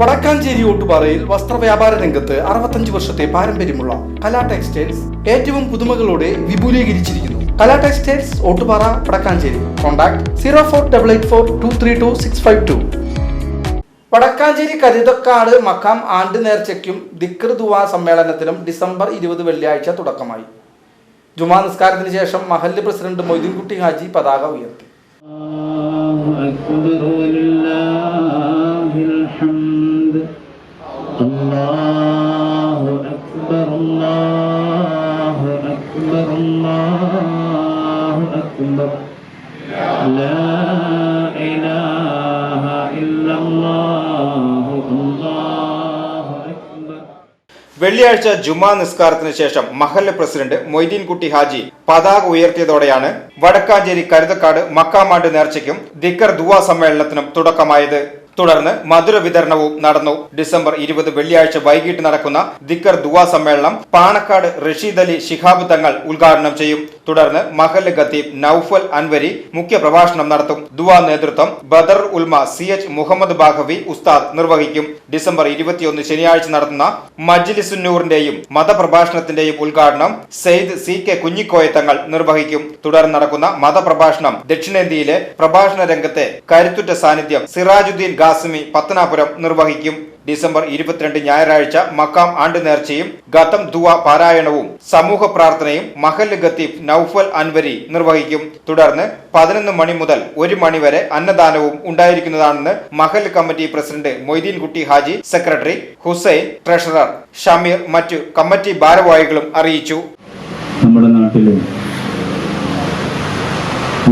വടക്കാഞ്ചേരി ഓട്ടുപാറയിൽ വസ്ത്രവ്യാപാര രംഗത്ത് അറുപത്തഞ്ച് വർഷത്തെ പാരമ്പര്യമുള്ള കലാ ടെക്സ്റ്റൈൽസ് ഏറ്റവും പുതുമകളോടെ വിപുലീകരിച്ചിരിക്കുന്നു. Kala textiles Ottupara Vadakkanchery. Contact zero four double eight four two three two six five two. Vadakkanchery Karuthakkad മക്കാം ആണ്ട് നേർച്ചയ്ക്കും ദിക്ർ ദുവാ സമ്മേളനത്തിലും ഡിസംബർ ഇരുപത് വെള്ളിയാഴ്ച തുടക്കമായി. ജുമാ നിസ്കാരത്തിന് ശേഷം മഹല്ല് പ്രസിഡന്റ് മൊയ്തീൻകുട്ടി ഹാജി പതാക ഉയർത്തി. الله أكبر الله أكبر الله أكبر لا إله إلا الله الله أكبر വെള്ളിയാഴ്ച ജുമാ നിസ്കാരത്തിന് ശേഷം മഹല്ല് പ്രസിഡന്റ് മൊയ്തീൻകുട്ടി ഹാജി പതാക ഉയർത്തിയതോടെയാണ് വടക്കാഞ്ചേരി കരുതക്കാട് മക്കാമാണ്ട് നേർച്ചയ്ക്കും ദിക്കർ ദുവാ സമ്മേളനത്തിനും തുടക്കമായത് തുടർന്ന് മധുര വിതരണവും നടന്നു. ഡിസംബർ ഇരുപത് വെള്ളിയാഴ്ച വൈകിട്ട് നടക്കുന്ന ദിക്കർ ദുവാ സമ്മേളനം പാണക്കാട് റഷീദ് അലി ശിഹാബ് തങ്ങൾ ഉദ്ഘാടനം ചെയ്യും. തുടർന്ന് മഹൽ ഖത്തീബ് നൌഫൽ അൻവരി മുഖ്യ പ്രഭാഷണം നടത്തും. ദുവാ നേതൃത്വം ബദർ ഉൽമ സി എച്ച് മുഹമ്മദ് ബാഹവി ഉസ്താദ് നിർവഹിക്കും. ഡിസംബർ ഇരുപത്തിയൊന്ന് ശനിയാഴ്ച നടത്തുന്ന മജ്ലിസുന്നൂറിന്റെയും മതപ്രഭാഷണത്തിന്റെയും ഉദ്ഘാടനം സെയ്ദ് സി കെ കുഞ്ഞിക്കോയ തങ്ങൾ നിർവഹിക്കും. തുടർന്ന് നടക്കുന്ന മതപ്രഭാഷണം ദക്ഷിണേന്ത്യയിലെ പ്രഭാഷണ രംഗത്തെ കരുത്തുറ്റ സാന്നിധ്യം സിറാജുദ്ദീൻ ഗാസിമി പത്തനാപുരം നിർവഹിക്കും. ഡിസംബർ ഇരുപത്തിരണ്ട് ഞായറാഴ്ച മക്കാം ആണ്ട് നേർച്ചയും ഗതം ദുവ പാരായണവും സമൂഹ പ്രാർത്ഥനയും മഹൽ ഗത്തീഫ് നൌഫൽ അൻവരി നിർവഹിക്കും. തുടർന്ന് പതിനൊന്ന് മണി മുതൽ ഒരു മണി വരെ അന്നദാനവും ഉണ്ടായിരിക്കുന്നതാണെന്ന് Mahal committee president Moideenkutty Haji secretary Hussain treasurer Shameer മറ്റു കമ്മിറ്റി ഭാരവാഹികളും അറിയിച്ചു. നമ്മുടെ നാട്ടിലെ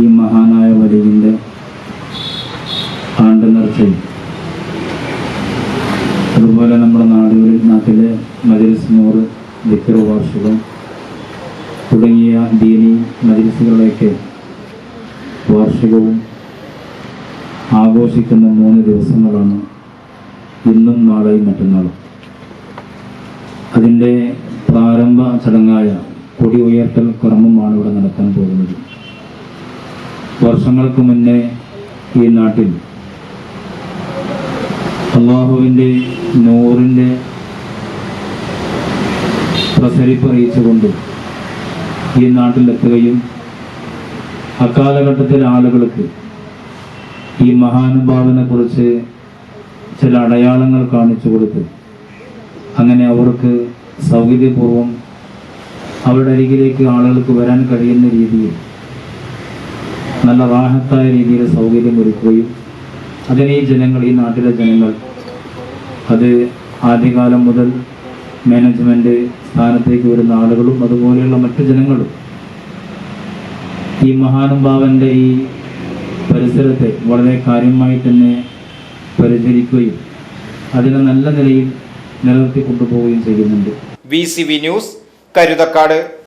ഈ മഹാനായ വലിയന്റെ ആണ്ട് അതുപോലെ നമ്മുടെ നാട്ടിലെ മജലിസ് നൂറ് വാർഷികം തുടങ്ങിയ ദീനി മജലിസുകളിലേക്ക് വാർഷികവും ആഘോഷിക്കുന്ന മൂന്ന് ദിവസങ്ങളാണ് ഇന്നും നാളെയും മറ്റന്നാളും. അതിന്റെ പ്രാരംഭ ചടങ്ങായ കൊടി ഉയർത്തൽ കർമ്മമാണ് ഇവിടെ നടക്കാൻ പോകുന്നത്. വർഷങ്ങൾക്ക് മുന്നേ ഈ നാട്ടിൽ അള്ളാഹുവിന്റെ നൂറിന്റെ പ്രസരിപ്പറിയിച്ചുകൊണ്ട് ഈ നാട്ടിലെത്തുകയും അക്കാലഘട്ടത്തിലെ ആളുകൾക്ക് ഈ മഹാനുഭാവനെ കുറിച്ച് ചില അടയാളങ്ങൾ കാണിച്ചു കൊടുത്ത് അങ്ങനെ അവർക്ക് സൗകര്യപൂർവം അവരുടെ അരികിലേക്ക് ആളുകൾക്ക് വരാൻ കഴിയുന്ന രീതിയിൽ നല്ല റാഹത്തായ രീതിയിൽ സൗകര്യം ഒരുക്കുകയും അതിനെ ഈ ജനങ്ങൾ ഈ നാട്ടിലെ ജനങ്ങൾ അത് ആദ്യകാലം മുതൽ മാനേജ്മെന്റ് സ്ഥാനത്തേക്ക് വരുന്ന ആളുകളും അതുപോലെയുള്ള മറ്റു ജനങ്ങളും. ഈ മഹാനുഭാവന്റെ ഈ പരിസരത്തെ വളരെ കാര്യമായി തന്നെ പരിചരിക്കുകയും അതിനെ നല്ല നിലയിൽ നിലനിർത്തി കൊണ്ടുപോവുകയും ചെയ്യുന്നുണ്ട്. V C V news Karuthakkad.